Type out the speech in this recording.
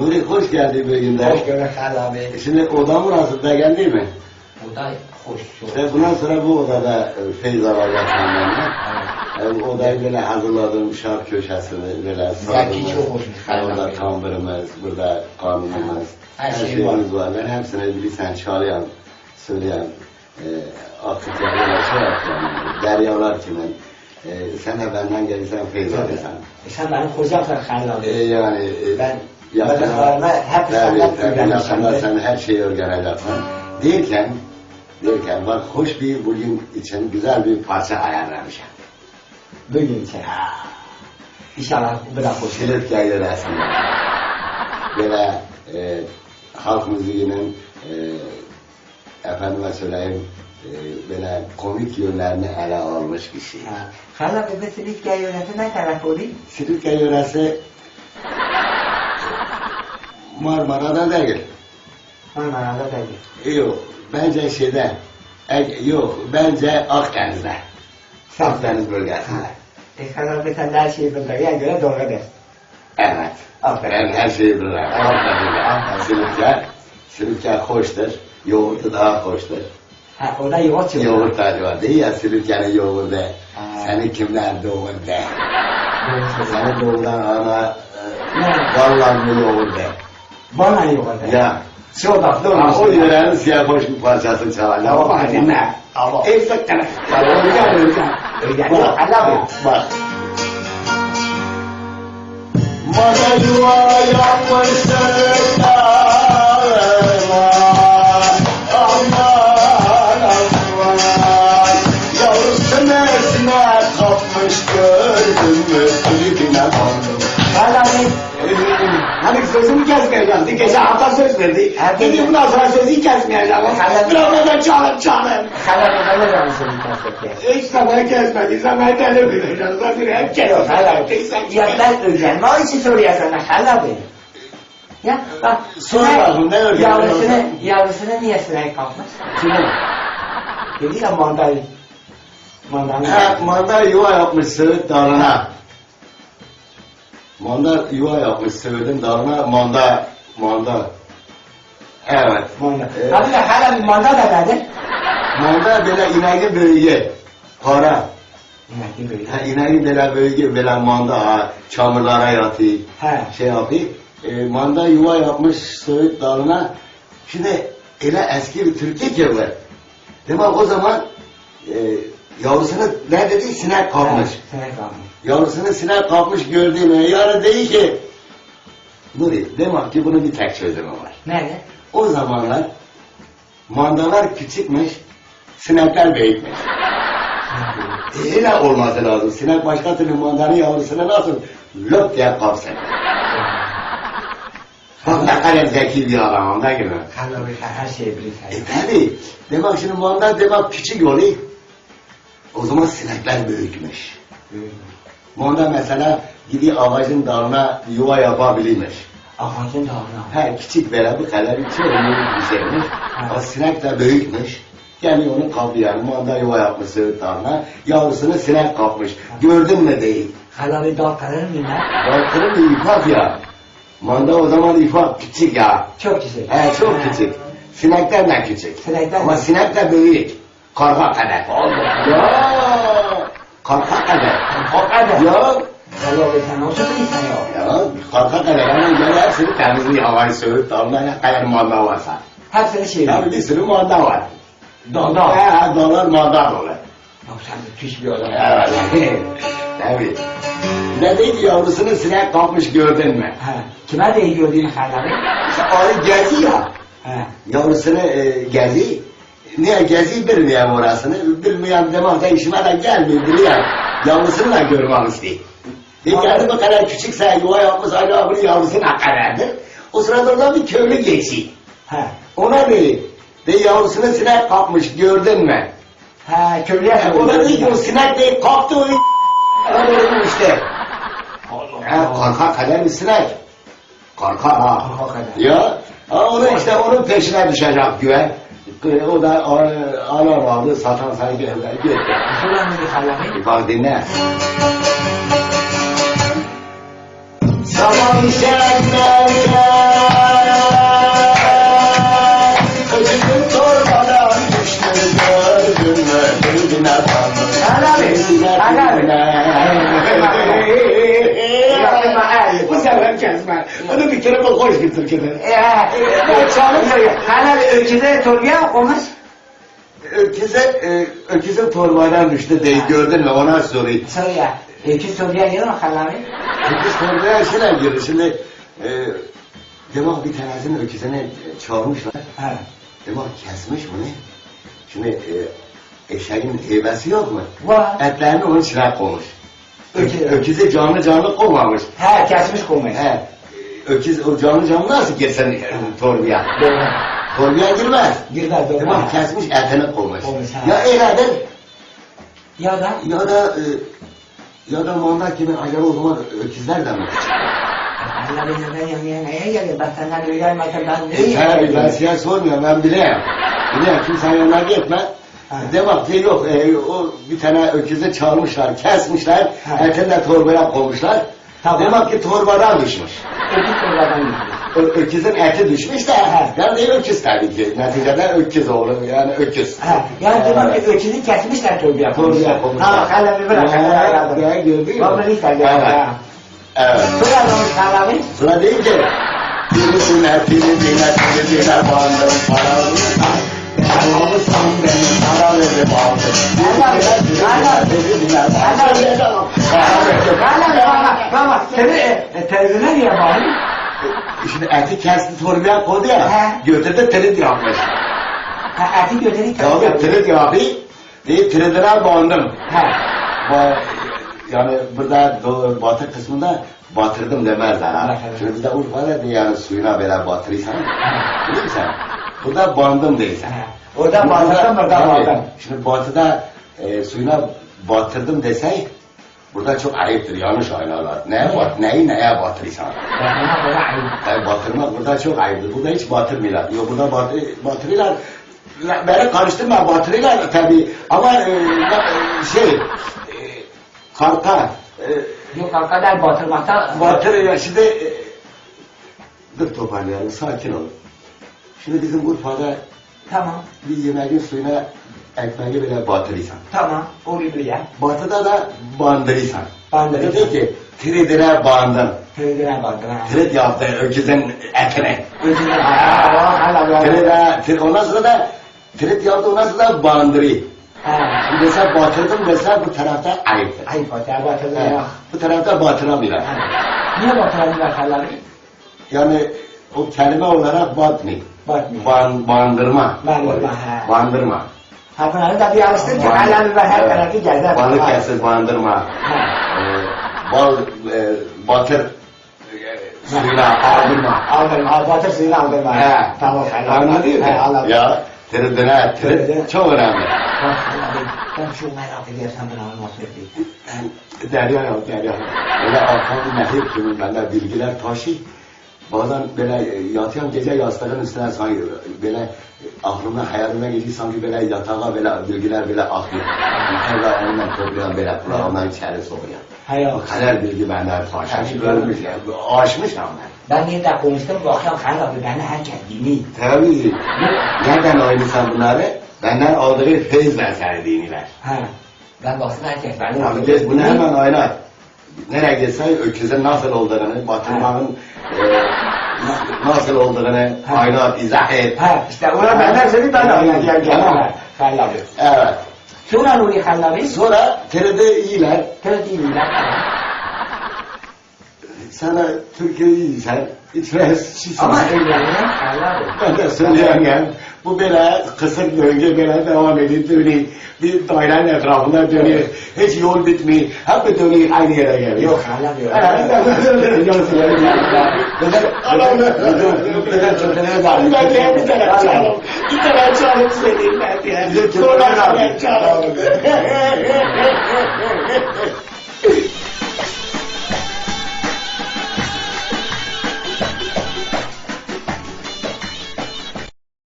Nuri hoş geldin bir günde. Hoş gördük Halil abi. Şimdi odamı nasıl beğendi mi? Bu da hoş. İşte bundan sonra bu odada e, feyiz alacak senden de. E, bu odayı böyle hazırladım, şark köşesini böyle Zeki çok. Yani Burada tambırımız, burada kanunumuz, Her her, şey şeyimiz var. Ben hepsini bilirsen çalıyan, söyleyen, e, akıt yani şey yapıyorum. Deryalar kimin. E, sen de benden gelirsen feyiz alırsan. E sen benim kocamsın Halil abi. E, yani e, Ben- ben de hep Tabii, senden öğrenmişim. yakında sen her şeyi öğreneceksin. Derken, derken bak hoş bir bugün için güzel bir parça ayarlamışım. Bugün için. İnşallah bu da hoş. Flört yayınlasında. Böyle e, halk müziğinin e, efendime söyleyeyim e, böyle komik yönlerini ele almış bir şey. Ha. Gel yöneti ne taraf oluyor? Silifke yöresi Marmara'da değil. Marmara'da değil. Yok, bence şeyde, yok, bence Akdeniz'de. Akdeniz bölgesinde. E abi sen de her şeyi bildiğine göre doğru der. Evet. Aferin. Her şeyi. Akdeniz'de. Aferin. Silifke, Silifke hoştur. Yoğurdu daha hoştur. Ha o da yoğurt çıkıyor. Yoğurt tadı var değil ya Silifke'nin yoğurdu. Seni kimler doğurdu? Seni doğuran ana Ne? e, vallan yoğurdu. Bana yoğurt. Ya. Çok tatlı Ha, olmuş. o yörenin siyah hoş bir parçasını çalacağım. Tamam, Bak hadi. dinle. Tamam. Evsak taraf. Öyle öyle. Öyle. Yok Halil kesmeyeceğim. Gece hafta söz verdi. Dedi bundan sonra sözü kesmeyeceğim. Evet. Biraz da çalın çalın. Halil abi ne zaman seni kastetti? Hiç zaman kesmediyse ben deli bileceğim. Zaten hep kesiyor. Ya ben öğrenme o için soruyor sana Halil abi. Ya bak. Sinek ne? Yavrusunu, yavrusunu niye sinek kapmış? Kimin? Dedi ya mandayı. Mandanı. Ha, manda yuva yapmış Söğüt Dağı'na. Manda yuva yapmış Söğüt'ün dağına. Manda, manda. Evet. Manda. Evet. Abi de Halil abi manda da nedir? Manda böyle ineği bölge. Para. Ne böyle? Ha, ineği böyle bölge, böyle manda ha, çamurlara yatıyor. He. şey yapıyor. E, manda yuva yapmış Söğüt Dağı'na. Şimdi öyle eski bir Türkiye ki var. Demek o zaman e, yavrusunu ne dedi? Sinek kapmış. Sinek kapmış. Yavrusunu sinek kapmış gördüğüme yarın değil ki Nuri demek ki bunun bir tek çözümü var. Nerede? O zamanlar mandalar küçükmüş, sinekler büyükmüş. E, öyle olması lazım. Sinek başka türlü mandanın yavrusunu nasıl löp diye kapsın. Bak ne kadar zeki bir adam abi sen her şeyi E bilirsin. tabi. Demek şimdi manda demek küçük oluyor. O zaman sinekler büyükmüş. Manda mesela gidiyor ağacın dalına yuva yapabilirmiş. Ağacın dağına. Her küçük böyle bu kadar iki ömürlük bir şeymiş. O sinek de büyükmüş. Yani onu kapıyor yani manda yuva yapmış Söğüt Dağı'na. Yavrusunu sinek kapmış. Gördün mü değil. Halil abi dağ kararır mı ne? Baktırın bir ifak ya. Manda o zaman ifak küçük ya. Çok güzel. He çok küçük. Sinekten de küçük. Sinekten Ama sinek de büyük. Karga kadar. Ya. Karga kadar. O kadar. Ya. Abi sen nasıl bilirsin ya? Ya karga kadar. Hemen gel hepsini temizliği havayı Söğüt ne kadar manda varsa. Hepsini şey Tabii bir sürü manda var. Dağda. He, dağlar manda dolu. Ya sen müthiş bir adam. Evet. Tabii. Ne dedi yavrusunu sinek kapmış gördün mü? He. Kime de iyi gördüğün Halil abi? İşte arı gezi ya. He. Yavrusunu e, gezi. Niye gezi bilmeyen orasını. Bilmeyen demek de işime de gelmiyor biliyor. Yavrusunu da. Bir geldi bu kadar küçükse yuva yapmış hala bunu yavrusunu kadardır. O sırada orada bir köylü geçiyor. He. Ona dedi. De yavrusunu sinek kapmış gördün mü? He. Köylüye Ya, o da dedi ki o sinek de kaptı o Öyle işte. Ha, korkak kadar bir sinek. Korkak ha. Korkak kadar. Ya, ha, onu işte onun peşine düşecek güven. O da alır aldı satan sanki evler gitti. Bak dinle. Saman çekmeye Öcümün torbadan düştü gördün mü Eline tanrım Hala abi, hala abi. Onu bir kere bak hoş bir Türkiye'de. Ya, ben çalıyorum. Hala öküze torbiye olmuş. Öküze, e, öküze torbadan düştü diye gördün mü ona sorayım. Soruyor. Öküz torbiye yiyor mu hala abi? Öküz torbaya şeyler girdi. Şimdi e, demek bir tanesini öküzene çalmışlar. Ha. Demek kesmiş bunu. Şimdi e, eşeğin heybesi yok mu? Var. Etlerini onun içine koymuş. Öküz. Öküz, öküze canlı canlı koymamış. Ha, kesmiş koymuş. He. Öküz o canlı canlı nasıl girsin e, torbaya? Torbaya girmez. Girmez doğru. Demek kesmiş etini koymuş. Koymuş, ha. Ya eyledir Ya da ya da e, ya da mandak gibi ayarı o zaman öküzler de mi? Allah beni ben yanıya neye geliyor? Ben senden uyarmadan ben E, tabii ben size sormuyorum ben bileyim. Bileyim kimsenin yanına gitme. Ha. Demek ki yok e, o bir tane öküzü çalmışlar, kesmişler, de torbaya koymuşlar. Tamam. Demek ki torbadan düşmüş. Öküz torbadan gidiyor. Ö- öküzün eti düşmüş de, Ha. yani öküz tabii ki. Neticede öküz olur, yani öküz. Ha, yani demek ki öküzü kesmişler torbaya koymuşlar. Ha, bir bırak. Ya, ya, bırak. gördün mü? Vallahi sen de. Evet. olmuş hala abi? Sonra değil ki, birisine, birisine, birisine bandım paramı. Paramı san benim, para verip aldım. Birisine, Hala. birisine, Hala. birisine, Hala. para verip baba, seni e, televizyona niye bağlı? Şimdi eti kesti torbaya koydu ya, götürdü trit yapmış. Ha, eti götürü Tabii trit yapı, deyip tritine bandım. Ha, Ba- yani burada doğu, batı kısmında batırdım demezler ha. Şimdi bizde Urfa'da diye yani suyuna böyle batırırsan, biliyor musun? Burada bandım değilsen. Orada bağladım, burada bağladım. Şimdi batıda e, suyuna batırdım desey, burada çok ayıptır, yanlış aynalar. Neye bat, neyi neye batırırsan. Bana böyle ayıp. Yani batırmak burada çok ayıptır. Burada hiç batırmıyorlar. Yok burada batı, batırıyorlar. Beni karıştırma batırıyorlar tabii. Ama e, e, şey, e, karta, e, Yok arkadaş batırmakta... batırıyor. Şimdi e, dur toparlayalım, sakin olun. Şimdi bizim Urfa'da Tamam, bir yemeğin suyuna ekmeği bile batırırsan. tamam. Oluyor ya. Batıda da bandırırsan. Bandırırsan. Dedi ki, tridire bandın. Televizyona baktım ha. Trid yaptı öküzün etine. Ötüden ha, hala böyle. Tride, tri, ondan sonra da trit yaptı, ondan sonra da bandırı. Mesela batırdım mesela bu tarafta ayıptır. Ayıp batır, batırdı He, ya. Bu tarafta batıramıyorlar. Niye batırdılar hala? Yani o kelime olarak batmıyor. Batmıyor. Ban, bandırma. Bandırma. Bandırma. Ha bunları da bir alıştır ki bir var her tarafı gezer. Balıkesir bandırma. Ha. Ee, bal, e, batır, e, suyuna aldırma. Aldırma, al, batır suyunu aldırma. He. Tamam. Anladın mı? Ya, Tridine. trid çok önemli. Ben çok merak bunu anlatmak istiyorum. Ben derya ya derya. Böyle arkamda nehir gibi bende bilgiler taşı. Bazen böyle e, yatıyorum gece yastığın üstüne sanki böyle Ağlıma, hayalıma gedir sanki belə yatağa belə bilgilər belə axır. Hələ onunla toplayam belə qulağımdan içəri soğuyam. Həyat. Xələr bilgi məndən faşaş görmüşəm, aşmışam mən. Ben bir de konuştum, bakacağım hala bir beni herkes dinliyor. Tabii ki. Nereden almışsan bunları? Benden aldığı feyizle seni dinler. Ha. Ben baksın herkes beni Tabii ki bunu hemen oynat. Nereye gitsen öküzün nasıl olduğunu, batırmanın e, nasıl olduğunu Ha. oynat, izah et. Ha, işte ona benden seni ben oynayacağım. Tamam. Hallabi. Evet. Sonra Nuri Hallabi. Sonra TRT iyiler. Tırtıyla. Sana Türkiye'yi iyisen içmez. Ama evlenen Hallabi. ben de söyleyemem. Bu böyle kısır döngü böyle devam ediyor dönüyor. Bir dairenin etrafında dönüyor. Hiç yol bitmiyor. Hep bir dönüyor aynı yere geliyor. Yok Hallabi. Bir tane çalım söyleyeyim ben diye. Sonra çalım çalım.